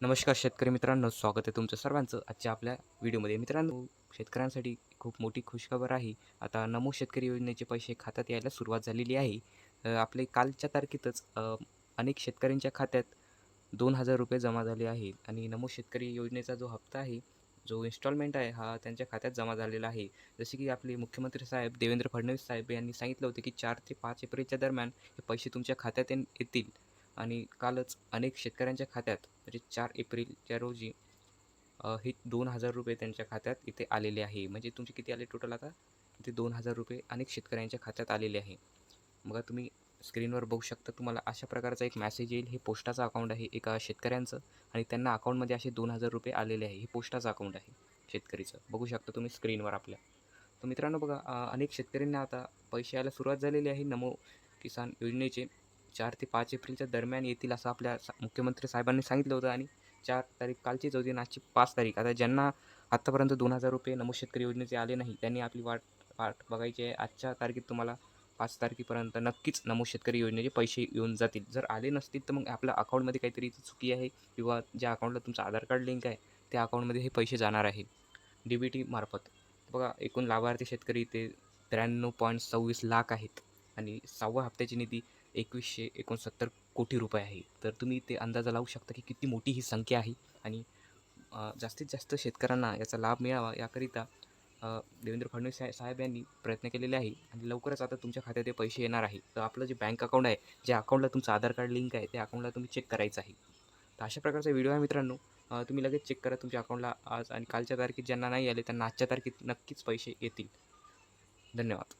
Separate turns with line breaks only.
नमस्कार शेतकरी मित्रांनो स्वागत आहे तुमचं सर्वांचं आजच्या आपल्या व्हिडिओमध्ये. मित्रांनो शेतकऱ्यांसाठी खूप मोठी खुशखबर आहे. आता नमो शेतकरी योजनेचे पैसे खात्यात यायला सुरुवात झालेली आहे. आपले कालच्या तारखेतच अनेक शेतकऱ्यांच्या खात्यात दोन हजार रुपये जमा झाले आहेत आणि नमो शेतकरी योजनेचा जो हप्ता आहे जो इन्स्टॉलमेंट आहे हा त्यांच्या खात्यात जमा झालेला आहे. जसे की आपले मुख्यमंत्री साहेब देवेंद्र फडणवीस साहेब यांनी सांगितलं होतं की चार ते पाच एप्रिलच्या दरम्यान हे पैसे तुमच्या खात्यात येतील. आणि कालच अनेक शेतकऱ्यांच्या खात्यात म्हणजे चार एप्रिलच्या रोजी हे दोन हजार रुपये त्यांच्या खात्यात इथे आलेले आहे. म्हणजे तुमचे किती आले टोटल आता? इथे दोन हजार रुपये अनेक शेतकऱ्यांच्या खात्यात आलेले आहे. बघा तुम्ही स्क्रीनवर बघू शकता तुम्हाला अशा प्रकारचा एक मॅसेज येईल. हे पोस्टाचं अकाउंट आहे एका शेतकऱ्यांचं आणि त्यांना अकाउंटमध्ये असे दोन हजार रुपये आलेले आहे. हे पोस्टाचं अकाउंट आहे शेतकरीचं. बघू शकता तुम्ही स्क्रीनवर आपल्या. तर मित्रांनो बघा अनेक शेतकऱ्यांना आता पैसे यायला सुरुवात झालेली आहे नमो किसान योजनेचे. चार ते पाच एप्रिलच्या दरम्यान येतील असं आपल्या सा- मुख्यमंत्री साहेबांनी सांगितलं होतं आणि चार तारीख कालचीच होती आणि आजची पाच तारीख. आता ज्यांना आत्तापर्यंत दोन हजार रुपये नमो शेतकरी योजनेचे आले नाही त्यांनी आपली वाट वाट बघायची आहे. आजच्या तारखेत तुम्हाला पाच तारखेपर्यंत नक्कीच नमो शेतकरी योजनेचे पैसे येऊन जातील. जर आले नसतील तर मग आपल्या अकाउंटमध्ये काहीतरी चुकी आहे किंवा ज्या अकाउंटला तुमचं आधार कार्ड लिंक आहे त्या अकाउंटमध्ये हे पैसे जाणार आहे डी बी टी मार्फत. बघा एकूण लाभार्थी शेतकरी ते त्र्याण्णव पॉईंट सव्वीस लाख आहेत आणि सहाव्या हप्त्याची निधी एकवीसशे एकोणसत्तर कोटी रुपये आहे. तर तुम्ही ते अंदाजा लावू शकता की किती मोठी ही संख्या आहे आणि जास्तीत जास्त शेतकऱ्यांना याचा लाभ मिळावा याकरिता देवेंद्र फडणवीस साहेब यांनी प्रयत्न केलेले आहे आणि लवकरच आता तुमच्या खात्यात ते पैसे येणार आहे. तर आपलं जे बँक अकाउंट आहे ज्या अकाउंटला तुमचं आधार कार्ड लिंक आहे त्या अकाउंटला तुम्ही चेक करायचं आहे. तर अशा प्रकारचा व्हिडिओ आहे मित्रांनो. तुम्ही लगेच चेक करा तुमच्या अकाउंटला आज आणि कालच्या तारखेत ज्यांना नाही आले त्यांना आजच्या तारखेत नक्कीच पैसे येतील. धन्यवाद.